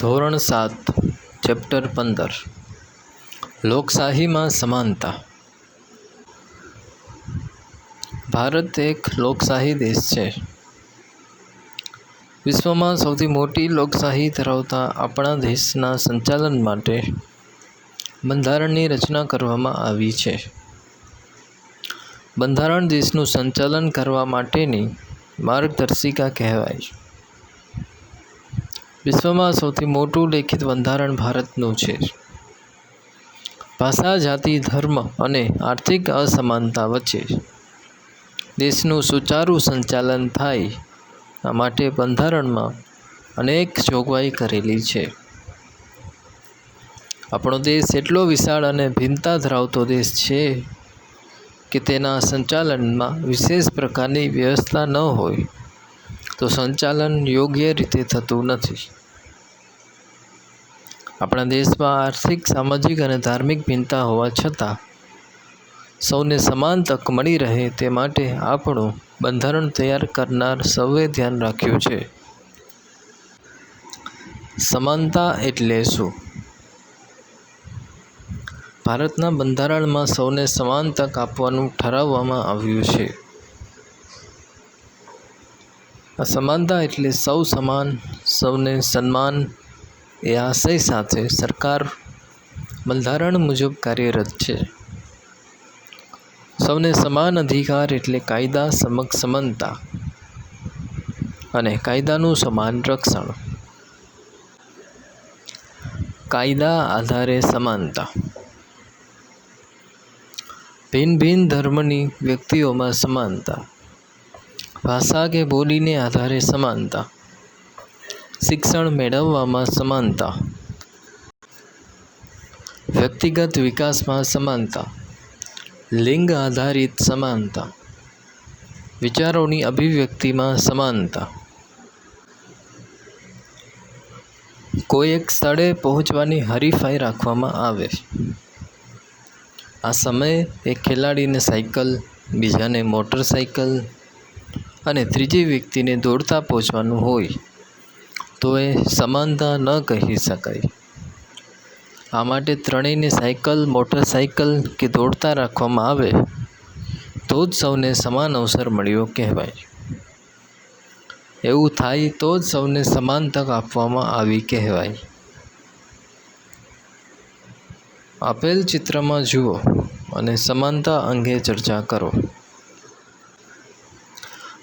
ધોરણ સાત, ચેપ્ટર પંદર. લોકશાહીમાં સમાનતા. ભારત એક લોકશાહી દેશ છે. વિશ્વમાં સૌથી મોટી લોકશાહી ધરાવતા આપણા દેશના સંચાલન માટે બંધારણની રચના કરવામાં આવી છે. બંધારણ દેશનું સંચાલન કરવા માટેની માર્ગદર્શિકા કહેવાય. વિશ્વમાં સૌથી મોટું લેખિત બંધારણ ભારતનું છે. ભાષા, જાતિ, ધર્મ અને આર્થિક અસમાનતા વચ્ચે દેશનું સુચારું સંચાલન થાય આ માટે બંધારણમાં અનેક જોગવાઈ કરેલી છે. આપણો દેશ એટલો વિશાળ અને ભિન્નતા ધરાવતો દેશ છે કે તેના સંચાલનમાં વિશેષ પ્રકારની વ્યવસ્થા ન હોય તો સંચાલન યોગ્ય રીતે થતું નથી. આપણા દેશમાં આર્થિક, સામાજિક અને ધાર્મિક ભિન્નતા હોવા છતાં સૌને સમાન તક મળી રહે તે માટે આપણું બંધારણ તૈયાર કરનાર સૌએ ધ્યાન રાખ્યું છે. સમાનતા એટલે શું? ભારતના બંધારણમાં સૌને સમાન તક આપવાનું ઠરાવવામાં આવ્યું છે. સમાનતા એટલે સૌ સમાન, સૌને સન્માન એ આશય સાથે સરકાર બંધારણ મુજબ કાર્યરત છે. સૌને સમાન અધિકાર એટલે કાયદા સમક્ષ સમાનતા અને કાયદાનું સમાન રક્ષણ. કાયદા આધારે સમાનતા. ભિન્ન ભિન્ન ધર્મની વ્યક્તિઓમાં સમાનતા. ભાષા કે બોલીને આધારે સમાનતા. શિક્ષણ મેળવવામાં સમાનતા. વ્યક્તિગત વિકાસમાં સમાનતા. લિંગ આધારિત સમાનતા. વિચારોની અભિવ્યક્તિમાં સમાનતા. કોઈ એક સ્થળે પહોંચવાની હરીફાઈ રાખવામાં આવે. આ સમયે એક ખેલાડીને સાયકલ, બીજાને મોટરસાયકલ અને ત્રીજી વ્યક્તિને દોડતા પહોંચવાનું હોય. તો એ સમાનતા ન કહી શકાય. આ માટે ત્રણેયને સાયકલ, મોટરસાયકલ કે દોડતા રાખવામાં આવે, તો જ સૌને સમાન અવસર મળ્યો કહેવાય. એવું થાય તો જ સૌને સમાન તક આપવામાં આવી કહેવાય. આપેલ ચિત્રમાં જુઓ અને સમાનતા અંગે ચર્ચા કરો.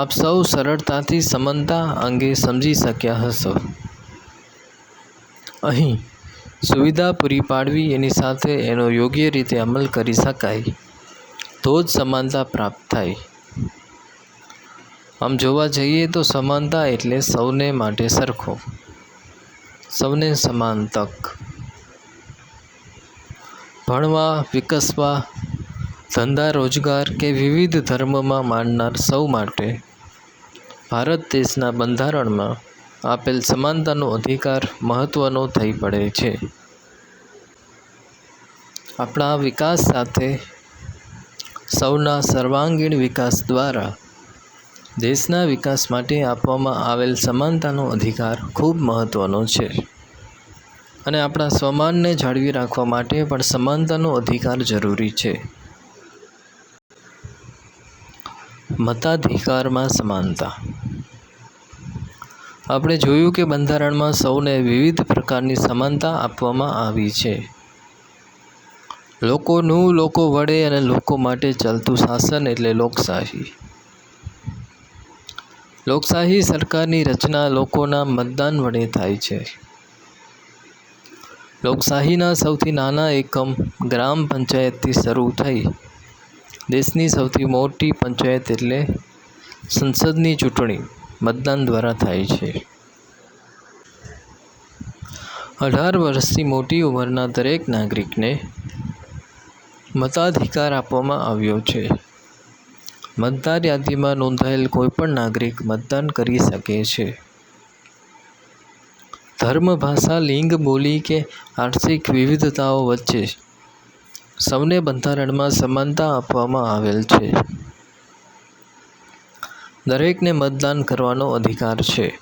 આપ સૌ સરળતાથી સમાનતા અંગે સમજી શક્યા હશો. અહીં સુવિધા પૂરી પાડવી એની સાથે એનો યોગ્ય રીતે અમલ કરી શકાય તો જ સમાનતા પ્રાપ્ત થાય. આમ જોવા જઈએ તો સમાનતા એટલે સૌને માટે સરખો, સૌને સમાન તક. ભણવા, વિકસવા ધંધા, રોજગાર કે વિવિધ ધર્મમાં માનનાર સૌ માટે ભારત દેશના બંધારણમાં આપેલ સમાનતાનો અધિકાર મહત્ત્વનો થઈ પડે છે. આપણા વિકાસ સાથે સૌના સર્વાંગીણ વિકાસ દ્વારા દેશના વિકાસ માટે આપવામાં આવેલ સમાનતાનો અધિકાર ખૂબ મહત્ત્વનો છે. અને આપણા સ્વમાનને જાળવી રાખવા માટે પણ સમાનતાનો અધિકાર જરૂરી છે. મતાધિકારમાં સમાનતા. આપણે જોયું કે બંધારણમાં સૌને વિવિધ પ્રકારની સમાનતા આપવામાં આવી છે. લોકોનું લોકો વડે અને લોકો માટે ચાલતું શાસન એટલે લોકશાહી. લોકશાહી સરકારની રચના લોકોના મતદાન વડે થાય છે. લોકશાહીના સૌથી નાના એકમ ગ્રામ પંચાયતથી શરૂ થઈ દેશની સૌથી મોટી પંચાયત એટલે સંસદની ચૂંટણી મતદાન દ્વારા થાય છે. અઢાર વર્ષથી મોટી ઉંમરના દરેક નાગરિકને મતાધિકાર આપવામાં આવ્યો છે. મતદાર યાદીમાં નોંધાયેલ કોઈપણ નાગરિક મતદાન કરી શકે છે. ધર્મ, ભાષા, લિંગ, બોલી કે આર્થિક વિવિધતાઓ વચ્ચે સૌને બંધારણમાં સમાનતા આપવામાં આવેલ છે. દરેકને મતદાન કરવાનો અધિકાર છે.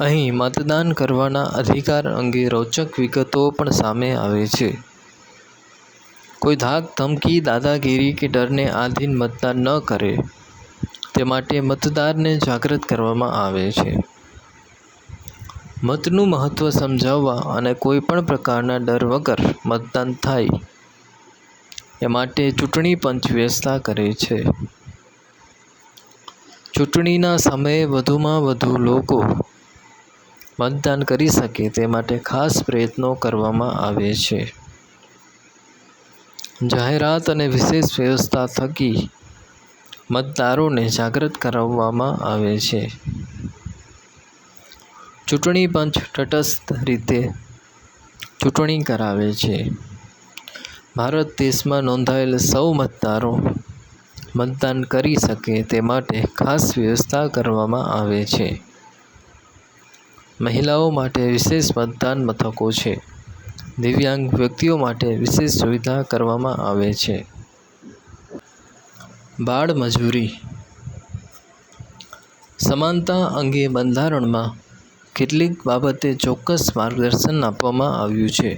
અહીં મતદાન કરવાના અધિકાર અંગે રોચક વિગતો પણ સામે આવે છે. કોઈ ધાક, ધમકી, દાદાગીરી કે ડરને આધીન મતદાન ન કરે, તે માટે મતદારને જાગૃત કરવામાં આવે છે. મતનું મહત્ત્વ સમજાવવા અને કોઈ પણ પ્રકારના ડર વગર મતદાન થાય એ માટે ચૂંટણી પંચ વ્યવસ્થા કરે છે. ચૂંટણીના સમયે વધુમાં વધુ લોકો મતદાન કરી શકે તે માટે ખાસ પ્રયત્નો કરવામાં આવે છે. જાહેરાત અને વિશેષ વ્યવસ્થા થકી મતદારોને જાગૃત કરાવવામાં આવે છે. ચૂંટણી પંચ તટસ્થ રીતે ચૂંટણી કરાવે છે. ભારત દેશમાં નોંધાયેલ સૌ મતદારો મતદાન કરી શકે તે માટે ખાસ વ્યવસ્થા કરવામાં આવે છે. મહિલાઓ માટે વિશેષ મતદાન મથકો છે. દિવ્યાંગ વ્યક્તિઓ માટે વિશેષ સુવિધા કરવામાં આવે છે. બાળ મજૂરી. સમાનતા અંગે બંધારણમાં કેટલીક બાબતે ચોક્કસ માર્ગદર્શન આપવામાં આવ્યું છે.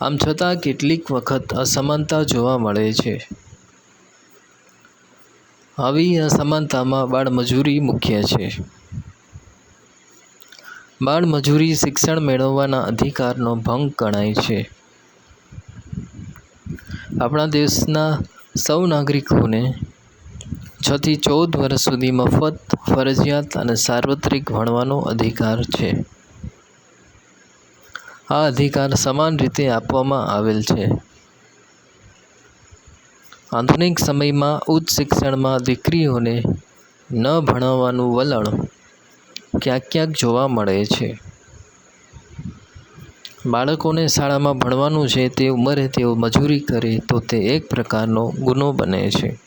આમ છતાં કેટલીક વખત અસમાનતા જોવા મળે છે. આવી અસમાનતામાં બાળમજૂરી મુખ્ય છે. બાળમજૂરી શિક્ષણ મેળવવાના અધિકારનો ભંગ ગણાય છે. આપણા દેશના સૌ નાગરિકોને છથી ચૌદ વર્ષ સુધી મફત ફરજિયાત અને સાર્વત્રિક ભણવાનો અધિકાર છે. આ અધિકાર સમાન રીતે આપવામાં આવેલ છે. આધુનિક સમયમાં ઉચ્ચ શિક્ષણમાં દીકરીઓને ન ભણાવવાનું વલણ ક્યાંક ક્યાંક જોવા મળે છે. બાળકોને શાળામાં ભણવાનું છે તે ઉંમરે તેઓ મજૂરી કરે તો તે એક પ્રકારનો ગુનો બને છે.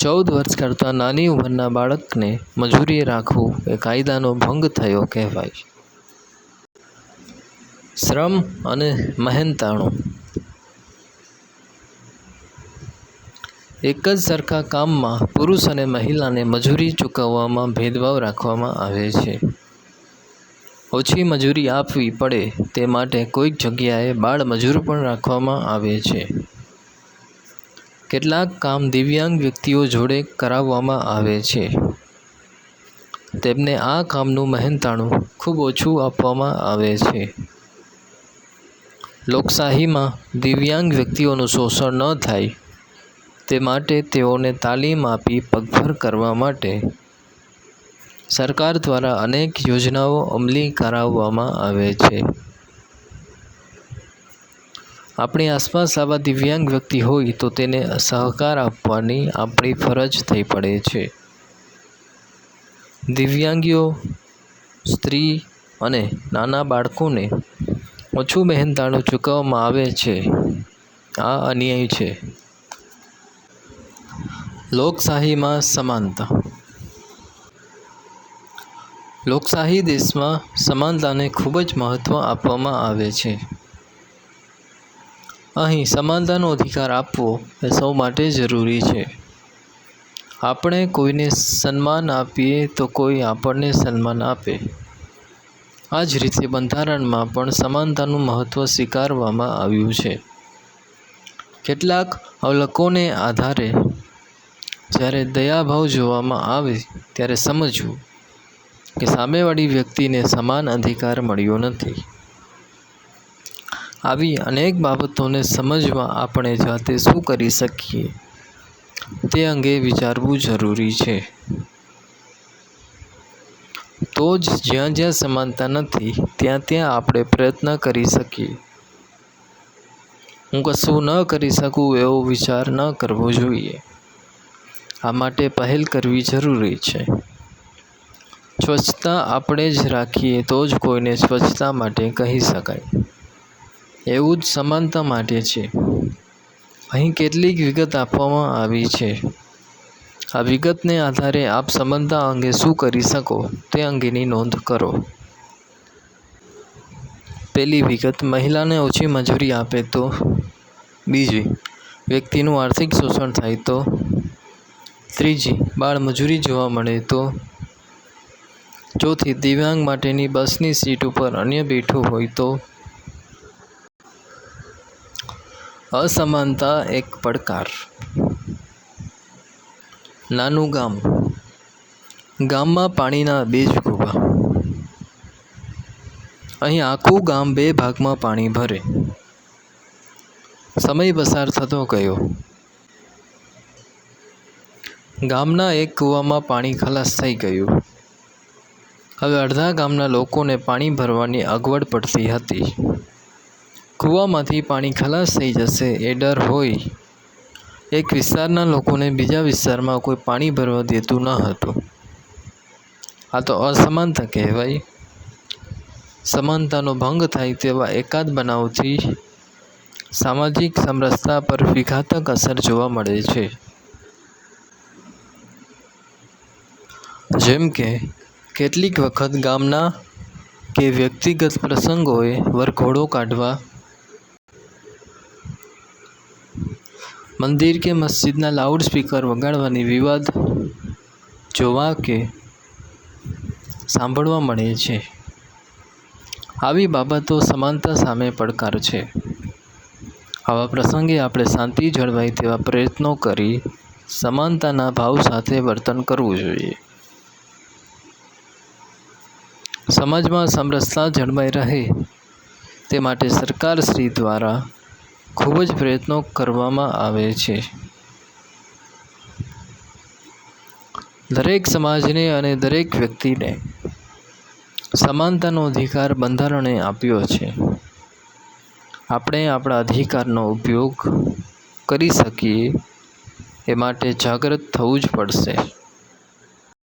ચૌદ વર્ષ કરતાં નાની ઉંમરના બાળકને મજૂરીએ રાખવું એ કાયદાનો ભંગ થયો કહેવાય. શ્રમ અને મહેનતાણું. એક જ સરખા કામમાં પુરુષ અને મહિલાને મજૂરી ચૂકવવામાં ભેદભાવ રાખવામાં આવે છે. ઓછી મજૂરી આપવી પડે તે માટે કોઈક જગ્યાએ બાળ મજૂર પણ રાખવામાં આવે છે. કેટલાક કામ દિવ્યાંગ વ્યક્તિઓ જોડે કરાવવામાં આવે છે. તેમને આ કામનું મહેનતાણું ખૂબ ઓછું આપવામાં આવે છે. લોકશાહીમાં દિવ્યાંગ વ્યક્તિઓનું શોષણ ન થાય તે માટે તેઓને તાલીમ આપી પગભર કરવા માટે સરકાર દ્વારા અનેક યોજનાઓ અમલી કરાવવામાં આવે છે. આપણી આસપાસ આવા દિવ્યાંગ વ્યક્તિ હોય તો તેને સહકાર આપવાની આપણી ફરજ થઈ પડે છે. દિવ્યાંગીઓ, સ્ત્રી અને નાના બાળકોને ઓછું મહેનતાણું ચૂકવવામાં આવે છે. આ અન્યાય છે. લોકશાહીમાં સમાનતા. લોકશાહી દેશમાં સમાનતાને ખૂબ જ મહત્ત્વ આપવામાં આવે છે. અહીં સમાનતાનો અધિકાર આપવો એ સૌ માટે જરૂરી છે. આપણે કોઈને સન્માન આપીએ તો કોઈ આપણને સન્માન આપે. આ જ રીતે બંધારણમાં પણ સમાનતાનું મહત્ત્વ સ્વીકારવામાં આવ્યું છે. કેટલાક અવલકોને આધારે જ્યારે દયાભાવ જોવામાં આવે ત્યારે સમજવું કે સામેવાળી વ્યક્તિને સમાન અધિકાર મળ્યો નથી. આવી અનેક બાબતોને સમજવા આપણે જાતે શું કરી શકીએ તે અંગે વિચારવું જરૂરી છે. તો જ જ્યાં જ્યાં સમાનતા નથી, ત્યાં ત્યાં આપણે પ્રયત્ન કરી શકીએ. હું કશું ન કરી શકું એવો વિચાર ન કરવો જોઈએ. આ માટે પહેલ કરવી જરૂરી છે. સ્વચ્છતા આપણે જ રાખીએ તો જ કોઈને સ્વચ્છતા માટે કહી શકાય. એવું જ સમાનતા માટે છે. અહીં કેટલીક વિગત આપવામાં આવી છે. આ વિગતને આધારે આપ સમાનતા અંગે શું કરી શકો તે અંગેની નોંધ કરો. પહેલી વિગત, મહિલાને ઓછી મજૂરી આપે તો? બીજી, વ્યક્તિનું આર્થિક શોષણ થાય તો? ત્રીજી બાળમજૂરી જોવા મળે તો? ચોથી, દિવ્યાંગ માટેની બસની સીટ ઉપર અન્ય બેઠું હોય તો? અસમાનતા એક પડકાર. નાનું ગામ. ગામમાં પાણીના બે જ કૂવા અહીં આખું ગામ બે ભાગમાં પાણી ભરે. સમય પસાર થતો ગયો. ગામના એક કૂવામાં પાણી ખલાસ થઈ ગયું. હવે અડધા ગામના લોકોને પાણી ભરવાની અગવડ પડતી હતી. કૂવામાંથી પાણી ખલાસ થઈ જશે એ ડર હોય. એક વિસ્તારના લોકોને બીજા વિસ્તારમાં કોઈ પાણી ભરવા દેતું ન હતું. આ તો અસમાનતા કહેવાય. સમાનતાનો ભંગ થાય તેવા એકાદ બનાવથી સામાજિક સમરસતા પર વિઘાતક અસર જોવા મળે છે. જેમ કે, કેટલીક વખત ગામના કે વ્યક્તિગત પ્રસંગોએ વરઘોડો કાઢવા મંદિર કે મસ્જિદના લાઉડ સ્પીકર વગાડવાની વિવાદ જોવા કે સાંભળવા મળે છે. આવી બાબતો સમાનતા સામે પડકાર છે. આવા પ્રસંગે આપણે શાંતિ જળવાય તેવા પ્રયત્નો કરી સમાનતાના ભાવ સાથે વર્તન કરવું જોઈએ. સમાજમાં સમરસતા જળવાઈ રહે તે માટે સરકારશ્રી દ્વારા ખૂબ જ પ્રયત્નો કરવામાં આવે છે. દરેક સમાજને અને દરેક વ્યક્તિને સમાનતાનો અધિકાર બંધારણે આપ્યો છે. આપણે આપણા અધિકારનો ઉપયોગ કરી શકીએ એ માટે જાગૃત થવું જ પડશે.